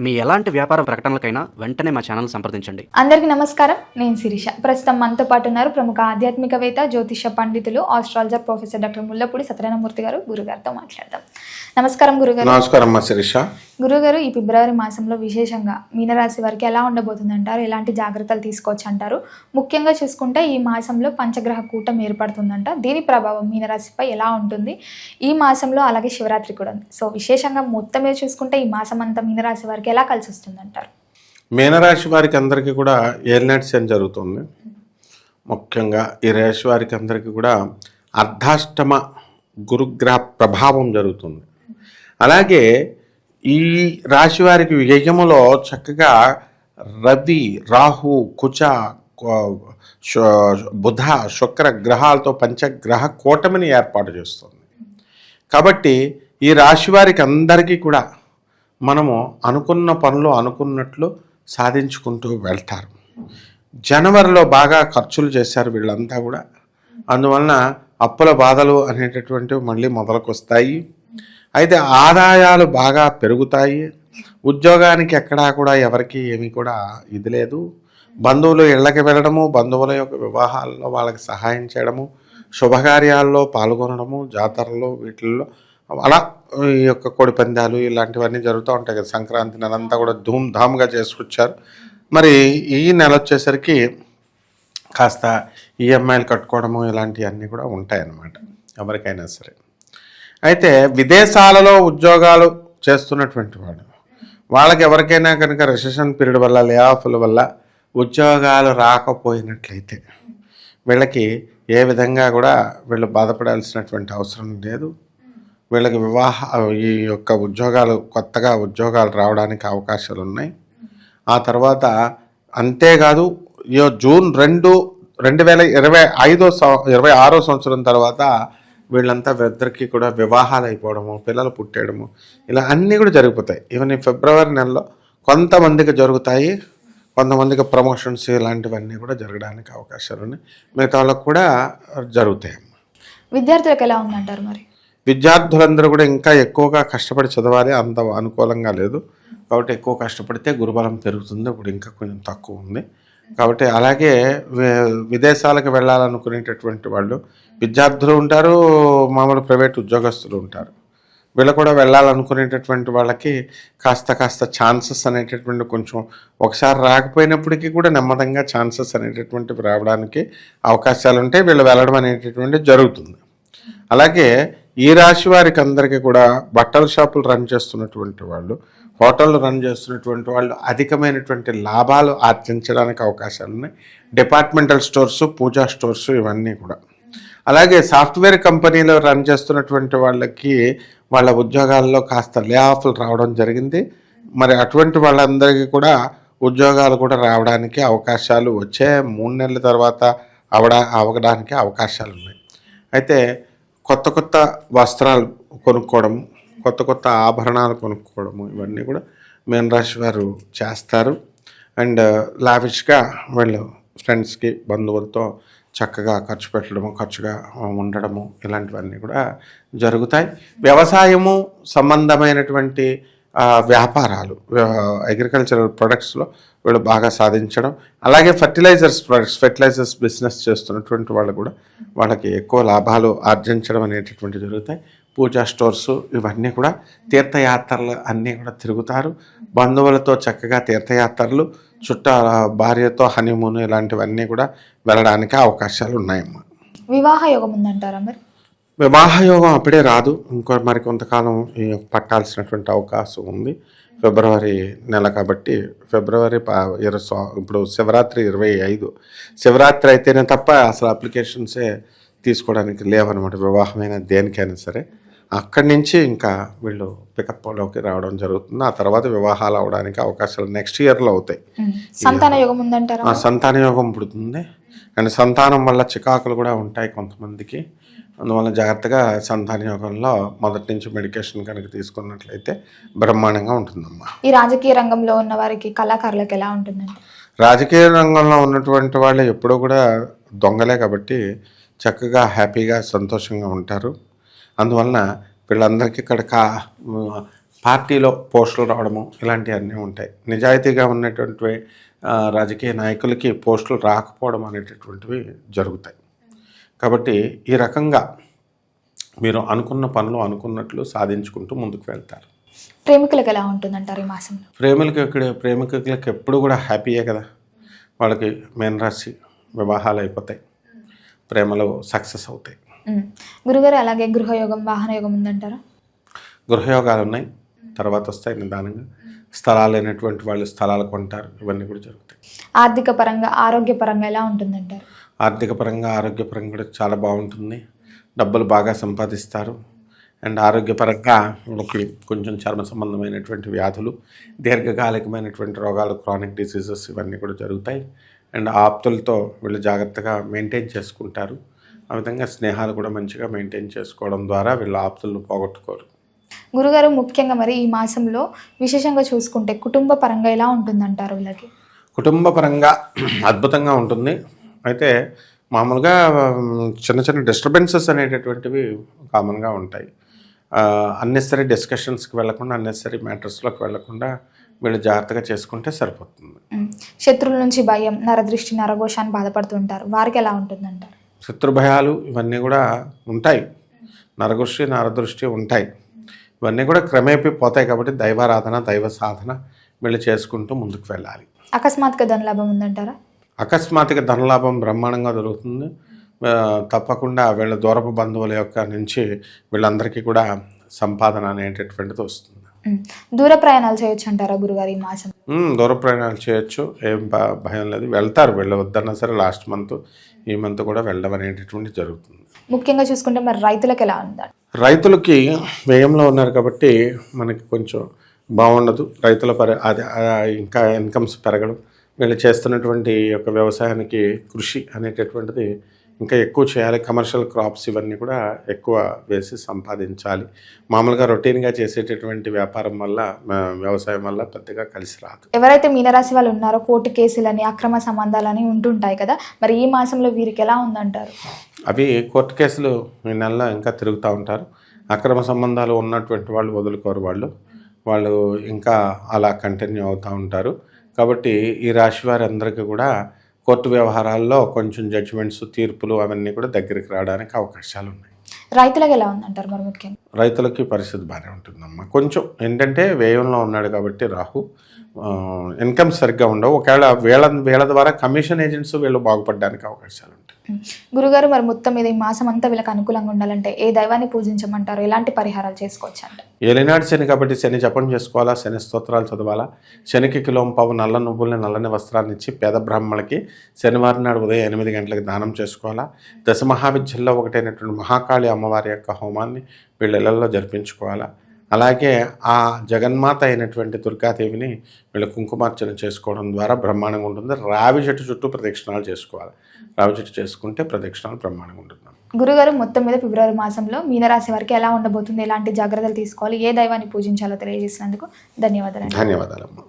మీ ఎలాంటి వ్యాపార ప్రకటనలకైనా వెంటనే మా ఛానల్ సంప్రదించండి. అందరికీ నమస్కారం. నేను శిరీష. ప్రస్తుతం మనతో పాటు ఉన్నారు ప్రముఖ ఆధ్యాత్మికవేత్త జ్యోతిష పండితులు astrologer professor doctor Mullapudi Satyanarayanamurthy garu. గురుగారితో మాట్లాడదాం. నమస్కారం గురుగారు. నమస్కారం శిరీష. గురుగారు ఈ ఫిబ్రవరి మాసంలో విశేషంగా మీనరాశి వారికి ఎలా ఉండబోతుంది అంటారు ఎలాంటి జాగ్రత్తలు తీసుకోవచ్చు అంటారు ముఖ్యంగా చూసుకుంటే ఈ మాసంలో పంచగ్రహ కూటం ఏర్పడుతుందంట. దీని ప్రభావం మీనరాశిపై ఎలా ఉంటుంది? ఈ మాసంలో అలాగే శివరాత్రి కూడా ఉంది. సో విశేషంగా మొత్తం మీద చూసుకుంటే ఈ మాసం అంతా మీనరాశి వారికి ఎలా కలిసి వస్తుంది అంటారు మీనరాశి వారికి అందరికీ కూడా ఏలినట్స్ అని జరుగుతుంది. ముఖ్యంగా ఈ రాశి వారికి అందరికీ కూడా అర్ధాష్టమ గురుగ్రహ ప్రభావం జరుగుతుంది. అలాగే ఈ రాశి వారికి వ్యయములో చక్కగా రవి రాహు కుచ బుధ శుక్ర గ్రహాలతో పంచగ్రహ కూటమిని ఏర్పాటు చేస్తుంది. కాబట్టి ఈ రాశి వారికి అందరికీ కూడా మనము అనుకున్న పనులు అనుకున్నట్లు సాధించుకుంటూ వెళ్తారు. జనవరిలో బాగా ఖర్చులు చేశారు వీళ్ళంతా కూడా. అందువలన అప్పుల బాధలు అనేటటువంటివి మళ్ళీ మొదలకు వస్తాయి అయితే ఆదాయాలు బాగా పెరుగుతాయి. ఉద్యోగానికి ఎక్కడా కూడా ఎవరికి ఏమీ కూడా ఇది లేదు. బంధువులు ఇళ్ళకి వెళ్ళడము బంధువుల యొక్క వివాహాల్లో వాళ్ళకి సహాయం చేయడము శుభకార్యాల్లో పాల్గొనడము జాతరలు వీటిల్లో అలా ఈ యొక్క కోడి పందాలు ఇలాంటివన్నీ జరుగుతూ ఉంటాయి కదా. సంక్రాంతి నెలంతా కూడా ధూమ్ధామ్గా చేసుకొచ్చారు. మరి ఈ నెల వచ్చేసరికి కాస్త ఈఎంఐలు కట్టుకోవడము ఇలాంటివన్నీ కూడా ఉంటాయన్నమాట. ఎవరికైనా సరే. అయితే విదేశాలలో ఉద్యోగాలు చేస్తున్నటువంటి వాడు వాళ్ళకి ఎవరికైనా కనుక రిసెషన్ పీరియడ్ వల్ల లే ఆఫ్ల వల్ల ఉద్యోగాలు రాకపోయినట్లయితే వీళ్ళకి ఏ విధంగా కూడా వీళ్ళు బాధపడాల్సినటువంటి అవసరం లేదు. వీళ్ళకి వివాహ ఈ యొక్క ఉద్యోగాలు కొత్తగా ఉద్యోగాలు రావడానికి అవకాశాలు ఉన్నాయి. ఆ తర్వాత అంతేకాదు ఈ జూన్ రెండు రెండు వేల ఇరవై ఐదో ఇరవై ఆరో సంవత్సరం తర్వాత వీళ్ళంతా ఇద్దరికి కూడా వివాహాలు అయిపోవడము పిల్లలు పుట్టేయడము ఇలా అన్నీ కూడా జరిగిపోతాయి. ఈవెన్ ఈ ఫిబ్రవరి నెలలో కొంతమందికి జరుగుతాయి కొంతమందికి ప్రమోషన్స్ ఇలాంటివన్నీ కూడా జరగడానికి అవకాశాలు ఉన్నాయి. మిగతా వాళ్ళకు కూడా జరుగుతాయి విద్యార్థులకు ఎలా ఉందంటారు మరి? విద్యార్థులందరూ కూడా ఇంకా ఎక్కువగా కష్టపడి చదవాలి అంత అనుకూలంగా లేదు. కాబట్టి ఎక్కువ కష్టపడితే గురుబలం పెరుగుతుంది ఇప్పుడు ఇంకా కొంచెం తక్కువ ఉంది. కాబట్టి అలాగే విదేశాలకు వెళ్ళాలనుకునేటటువంటి వాళ్ళు విద్యార్థులు ఉంటారు మామూలు ప్రైవేట్ ఉద్యోగస్తులు ఉంటారు. వీళ్ళు కూడా వెళ్ళాలనుకునేటటువంటి వాళ్ళకి కాస్త కాస్త ఛాన్సెస్ అనేటటువంటి కొంచెం ఒకసారి రాకపోయినప్పటికీ కూడా నెమ్మదంగా ఛాన్సెస్ అనేటటువంటివి రావడానికి అవకాశాలు ఉంటాయి వీళ్ళు వెళ్ళడం అనేటటువంటి జరుగుతుంది. అలాగే ఈ రాశి వారికి అందరికీ కూడా బట్టల షాపులు రన్ చేస్తున్నటువంటి వాళ్ళు హోటళ్ళు రన్ చేస్తున్నటువంటి వాళ్ళు అధికమైనటువంటి లాభాలు ఆర్జించడానికి అవకాశాలు ఉన్నాయి. డిపార్ట్మెంటల్ స్టోర్స్ పూజా స్టోర్స్ ఇవన్నీ కూడా. అలాగే సాఫ్ట్వేర్ కంపెనీలో రన్ చేస్తున్నటువంటి వాళ్ళకి వాళ్ళ ఉద్యోగాల్లో కాస్త లే ఆఫ్లు రావడం జరిగింది. మరి అటువంటి వాళ్ళందరికీ కూడా ఉద్యోగాలు కూడా రావడానికి అవకాశాలు వచ్చే మూడు నెలల తర్వాత అవడా అవడానికి అవకాశాలు ఉన్నాయి. అయితే కొత్త కొత్త వస్త్రాలు కొనుక్కోవడము కొత్త కొత్త ఆభరణాలు కొనుక్కోవడము ఇవన్నీ కూడా మీనరాశి వారు చేస్తారు. అండ్ లావిష్గా వీళ్ళు ఫ్రెండ్స్కి బంధువులతో చక్కగా ఖర్చు పెట్టడము ఖర్చుగా ఉండడము ఇలాంటివన్నీ కూడా జరుగుతాయి. వ్యవసాయము సంబంధమైనటువంటి వ్యాపారాలు అగ్రికల్చరల్ ప్రొడక్ట్స్లో వీళ్ళు బాగా సాధించడం. అలాగే ఫర్టిలైజర్స్ ప్రొడక్ట్స్ ఫెర్టిలైజర్స్ బిజినెస్ చేస్తున్నటువంటి వాళ్ళు కూడా వాళ్ళకి ఎక్కువ లాభాలు ఆర్జించడం అనేటటువంటి జరుగుతాయి. పూజా స్టోర్స్ ఇవన్నీ కూడా తీర్థయాత్రలు అన్నీ కూడా తిరుగుతారు. బంధువులతో చక్కగా తీర్థయాత్రలు చుట్టాల భార్యతో హనీమూన్ ఇలాంటివన్నీ కూడా వెళ్ళడానికి అవకాశాలు ఉన్నాయమ్మా వివాహ యోగం ఉందంటారా మరి? వివాహ యోగం అప్పుడే రాదు. ఇంకో మరి కొంతకాలం పట్టాల్సినటువంటి అవకాశం ఉంది. ఫిబ్రవరి నెల కాబట్టి ఫిబ్రవరి ఇరవై ఇప్పుడు శివరాత్రి ఇరవై ఐదు. శివరాత్రి అయితేనే తప్ప అసలు అప్లికేషన్సే తీసుకోవడానికి లేవన్నమాట వివాహమైన దేనికైనా సరే. అక్కడి నుంచి ఇంకా వీళ్ళు పికప్లోకి రావడం జరుగుతుంది. ఆ తర్వాత వివాహాలు అవడానికి అవకాశాలు నెక్స్ట్ ఇయర్లో అవుతాయి. సంతాన యోగం ఉందంటారా? ఆ సంతాన యోగం పుడుతుంది. అండ్ సంతానం వల్ల చికాకులు కూడా ఉంటాయి కొంతమందికి. అందువల్ల జాగ్రత్తగా సంతాన యోగంలో మొదటి నుంచి మెడికేషన్ కనుక తీసుకున్నట్లయితే బ్రహ్మాండంగా ఉంటుందమ్మా. ఈ రాజకీయ రంగంలో ఉన్న వారికి కళాకారులకు ఎలా ఉంటుందండి? రాజకీయ రంగంలో ఉన్నటువంటి వాళ్ళు ఎప్పుడూ కూడా దొంగలే కాబట్టి చక్కగా హ్యాపీగా సంతోషంగా ఉంటారు. అందువలన వీళ్ళందరికీ ఇక్కడ కా పార్టీలో పోస్టులు రావడము ఇలాంటివన్నీ ఉంటాయి. నిజాయితీగా ఉన్నటువంటి రాజకీయ నాయకులకి పోస్టులు రాకపోవడం అనేటటువంటివి జరుగుతాయి. కాబట్టి ఈ రకంగా మీరు అనుకున్న పనులు అనుకున్నట్లు సాధించుకుంటూ ముందుకు వెళ్తారు. ప్రేమికులకు ఎలా ఉంటుందంటారు ఈ మాసంలో? ప్రేమికులకి ఇక్కడ ప్రేమికులకి ఎప్పుడు కూడా హ్యాపీయే కదా. వాళ్ళకి మేన్ రాశి వివాహాలు అయిపోతాయి. ప్రేమలు సక్సెస్ అవుతాయి. గురుగారు అలాగే గృహయోగం వాహన యోగం ఉందంటారా? గృహయోగాలు ఉన్నాయి. తర్వాత వస్తాయి నిదానంగా. స్థలాలు లేనటువంటి వాళ్ళు స్థలాలు కొంటారు. ఇవన్నీ కూడా జరుగుతాయి. ఆర్థిక పరంగా ఆరోగ్య పరంగా ఎలా ఉంటుందంటారు? ఆర్థిక పరంగా ఆరోగ్యపరంగా కూడా చాలా బాగుంటుంది. డబ్బులు బాగా సంపాదిస్తారు. అండ్ ఆరోగ్యపరంగా వీళ్ళకి కొంచెం చర్మ సంబంధమైనటువంటి వ్యాధులు దీర్ఘకాలికమైనటువంటి రోగాలు క్రానిక్ డిసీజెస్ ఇవన్నీ కూడా జరుగుతాయి. అండ్ ఆప్తులతో వీళ్ళు జాగ్రత్తగా మెయింటైన్ చేసుకుంటారు. ఆ విధంగా స్నేహాలు కూడా మంచిగా మెయింటైన్ చేసుకోవడం ద్వారా వీళ్ళు ఆప్తులను పోగొట్టుకోరు. గురుగారు ముఖ్యంగా మరి ఈ మాసంలో విశేషంగా చూసుకుంటే కుటుంబ పరంగా ఎలా ఉంటుందంటారు వీళ్ళకి? కుటుంబ పరంగా అద్భుతంగా ఉంటుంది. అయితే మామూలుగా చిన్న చిన్న డిస్టర్బెన్సెస్ అనేటటువంటివి కామన్గా ఉంటాయి. అన్నెసరీ డిస్కషన్స్కి వెళ్ళకుండా అన్నెసరీ మ్యాటర్స్లోకి వెళ్ళకుండా వీళ్ళు జాగ్రత్తగా చేసుకుంటే సరిపోతుంది. శత్రువుల నుంచి భయం నరదృష్టి నరఘోషాన్ని బాధపడుతుంటారు. వారికి ఎలా ఉంటుందంటారు? శత్రు భయాలు ఇవన్నీ కూడా ఉంటాయి. నరదృష్టి నరదృష్టి ఉంటాయి. ఇవన్నీ కూడా క్రమేపీ పోతాయి కాబట్టి దైవారాధన దైవ సాధన వీళ్ళు చేసుకుంటూ ముందుకు వెళ్ళాలి. అకస్మాత్తుగా ధనలాభం ఉందంటారా? అకస్మాత్తుగా ధనలాభం బ్రహ్మాండంగా దొరుకుతుంది. తప్పకుండా వీళ్ళ దూరపు బంధువుల యొక్క నుంచి వీళ్ళందరికీ కూడా సంపాదన అనేటటువంటిది వస్తుంది. దూర ప్రయాణాలు చేయొచ్చు అంటారా గురుగారు ఈ మాసం? దూర ప్రయాణాలు చేయొచ్చు. ఏం భయం లేదు. వెళ్తారు. వెళ్ళవద్దన్నా సరే లాస్ట్ మంత్ ఈ మంత్ కూడా వెళ్ళడం అనేటటువంటి జరుగుతుంది. ముఖ్యంగా చూసుకుంటే మరి రైతులకు ఎలా ఉందంట రైతులకి వ్యయంలో ఉన్నారు కాబట్టి మనకి కొంచెం బాగుండదు. రైతుల పరి అది ఇంకా ఇన్కమ్స్ పెరగడం. వీళ్ళు చేస్తున్నటువంటి యొక్క వ్యవసాయానికి కృషి అనేటటువంటిది ఇంకా ఎక్కువ చేయాలి. కమర్షియల్ క్రాప్స్ ఇవన్నీ కూడా ఎక్కువ వేసి సంపాదించాలి. మామూలుగా రొటీన్గా చేసేటటువంటి వ్యాపారం వల్ల వ్యవసాయం వల్ల పెద్దగా కలిసి రాదు. ఎవరైతే మీనరాశి వాళ్ళు ఉన్నారో కోర్టు కేసులని అక్రమ సంబంధాలని ఉంటుంటాయి కదా. మరి ఈ మాసంలో వీరికి ఎలా ఉందంటారు? అవి కోర్టు కేసులు ఈ నెలలో ఇంకా తిరుగుతూ ఉంటారు. అక్రమ సంబంధాలు ఉన్నటువంటి వాళ్ళు వదులుకోరు వాళ్ళు. వాళ్ళు ఇంకా అలా కంటిన్యూ అవుతూ ఉంటారు. కాబట్టి ఈ రాశి వారందరికీ కూడా కోర్టు వ్యవహారాల్లో కొంచెం జడ్జిమెంట్స్ తీర్పులు అవన్నీ కూడా దగ్గరికి రావడానికి అవకాశాలు ఉన్నాయి. రైతులకు ఎలా ఉందంటారు మరి ముఖ్యంగా? రైతులకి పరిస్థితి బాగానే ఉంటుందమ్మా. కొంచెం ఏంటంటే వ్యయంలో ఉన్నాడు కాబట్టి రాహు. ఇన్కమ్ సరిగ్గా ఉండవు. ఒకవేళ వీళ్ళ వీళ్ళ ద్వారా కమిషన్ ఏజెంట్స్ వీళ్ళు బాగుపడడానికి అవకాశాలు ఉంటాయి. గురుగారు మరి మొత్తం మీద ఈ మాసం అంతా వీళ్ళకి అనుకూలంగా ఉండాలంటే ఏ దైవాన్ని పూజించమంటారు? ఎలాంటి పరిహారాలు చేసుకోవచ్చు అంట ఏలినాడు శని కాబట్టి శని జపం చేసుకోవాలా? శని స్తోత్రాలు చదవాలా? శనికి కిలోం పావు నల్ల నువ్వుల్ని నల్లని వస్త్రాన్ని ఇచ్చి పేద బ్రాహ్మణులకి శనివారం నాడు ఉదయం ఎనిమిది గంటలకు దానం చేసుకోవాలా? దశ మహావిద్యల్లో ఒకటైనటువంటి మహాకాళి అమ్మవారి యొక్క హోమాన్ని వీళ్ళ ఇళ్ళలో జరిపించుకోవాలా? అలాగే ఆ జగన్మాత అయినటువంటి దుర్గాదేవిని వీళ్ళు కుంకుమార్చన చేసుకోవడం ద్వారా బ్రహ్మాండంగా ఉంటుంది. రావి చెట్టు చుట్టూ ప్రదక్షిణాలు చేసుకోవాలి. రావి చెట్టు చేసుకుంటే ప్రదక్షిణాలు బ్రహ్మాండంగా ఉంటుంది గురుగారు మొత్తం మీద ఫిబ్రవరి మాసంలో మీనరాశి వారికి ఎలా ఉండబోతుంది? ఎలాంటి జాగ్రత్తలు తీసుకోవాలి? ఏ దైవాన్ని పూజించాలో తెలియజేసినందుకు ధన్యవాదాలు ధన్యవాదాలమ్మా